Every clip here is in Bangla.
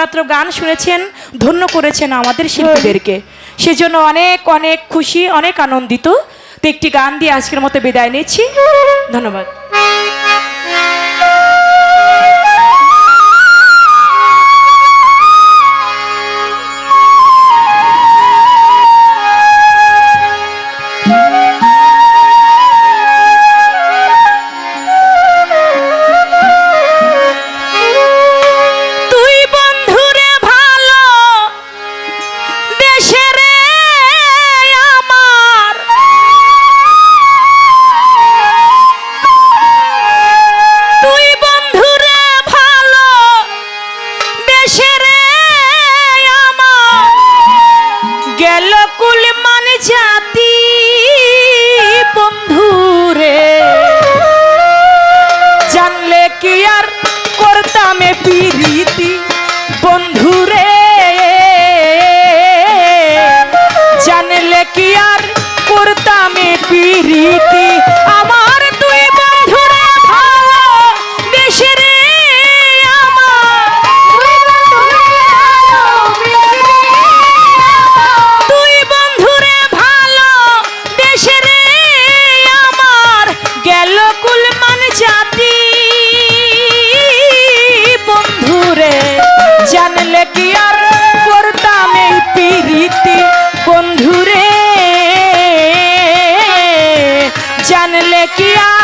মাত্র গান শুনেছেন, ধন্য করেছেন আমাদের শিল্পীদেরকে। সেজন্য অনেক অনেক খুশি, অনেক আনন্দিত। তো একটি গান দিয়ে আজকের মতো বিদায় নিচ্ছি। ধন্যবাদ। থাকলে কি আর? করতাম এই পিরিতি বন্ধুরে। জানলে কি আর?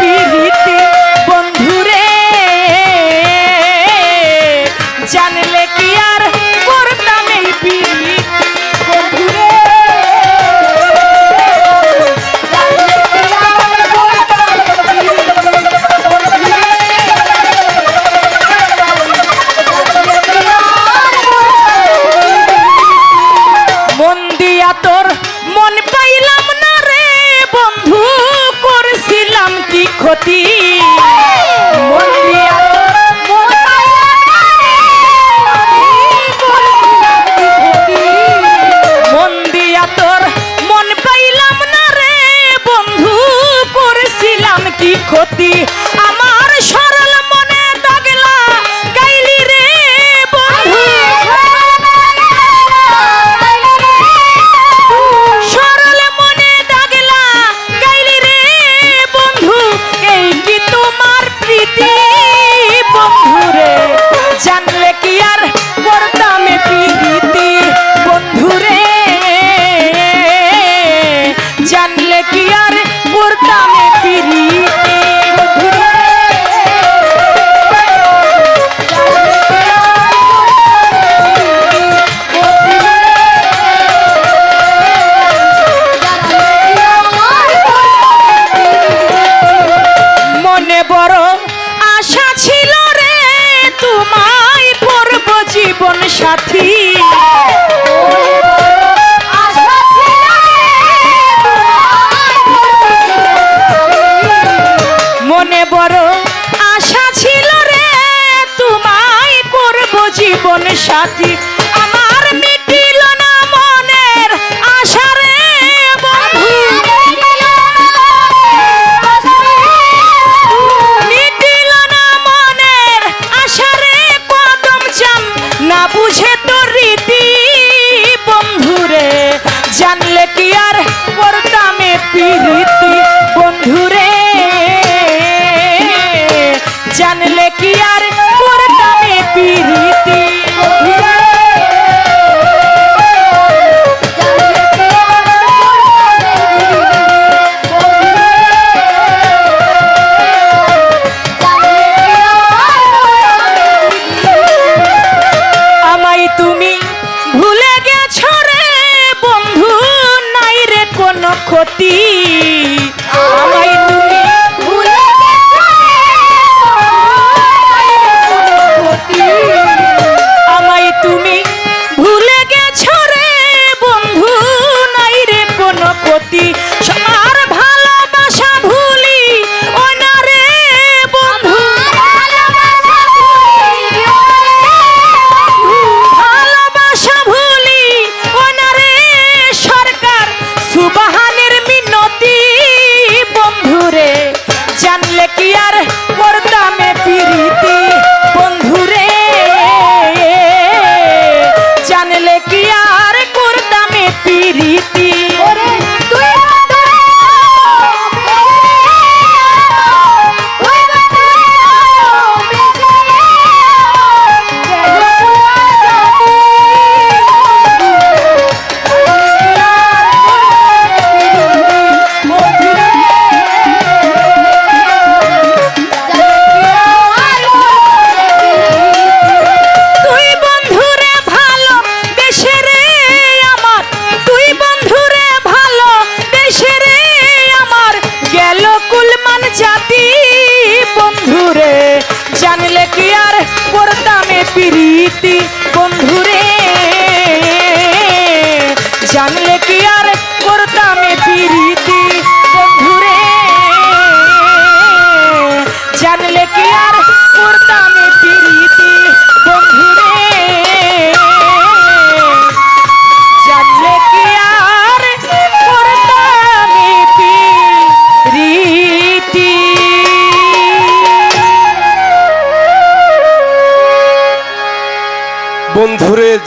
পিড়িত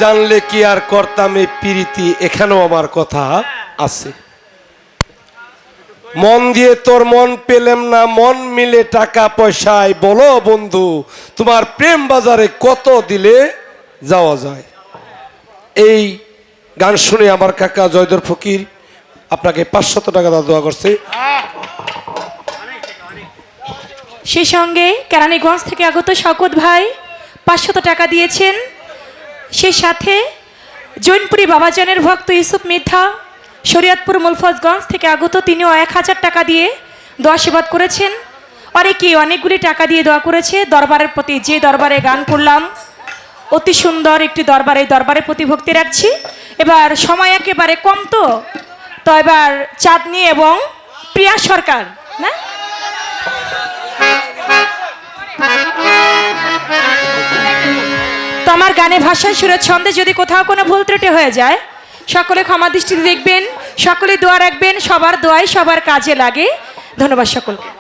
জানলে কি আর করতাম এই প্রীতি? এখানেও আমার কথা আছে। মন দিয়ে তোর মন পেলেম না, মন মিলে টাকা পয়সায়। বলো বন্ধু, তোমার প্রেম বাজারে কত দিলে যাওয়া যায়? এই গান শুনে আমার কাকা জয়দর ফকির আপনাকে পাঁচশত টাকা দোয়া করছে। সেই সঙ্গে কেরানীগঞ্জ থেকে আগত শকত ভাই পাঁচশত টাকা দিয়েছেন। সেই সাথে জৈনপুরি বাবাজানের ভক্ত ইউসুফ মিথা শরিয়তপুর মুলফজগঞ্জ থেকে আগত তিনিও এক হাজার টাকা দিয়ে দোয়া সেবাদ করেছেন। অনেকে অনেকগুলি টাকা দিয়ে দোয়া করেছে। দরবারের প্রতি যে দরবারে গান করলাম, অতি সুন্দর একটি দরবারে দরবারের প্রতি ভক্তি রাখছি। এবার সময় একেবারে কম তো তো এবার চাঁদনি এবং প্রিয়া সরকার, না? গানে ভাষায় সুরের ছন্দে যদি কোথাও কোনো ভুল ত্রুটি হয়ে যায়, সকলে ক্ষমা দৃষ্টিতে দেখবেন, সকলে দোয়া রাখবেন, সবার দোয়াই সবার কাজে লাগে। ধন্যবাদ সকলকে।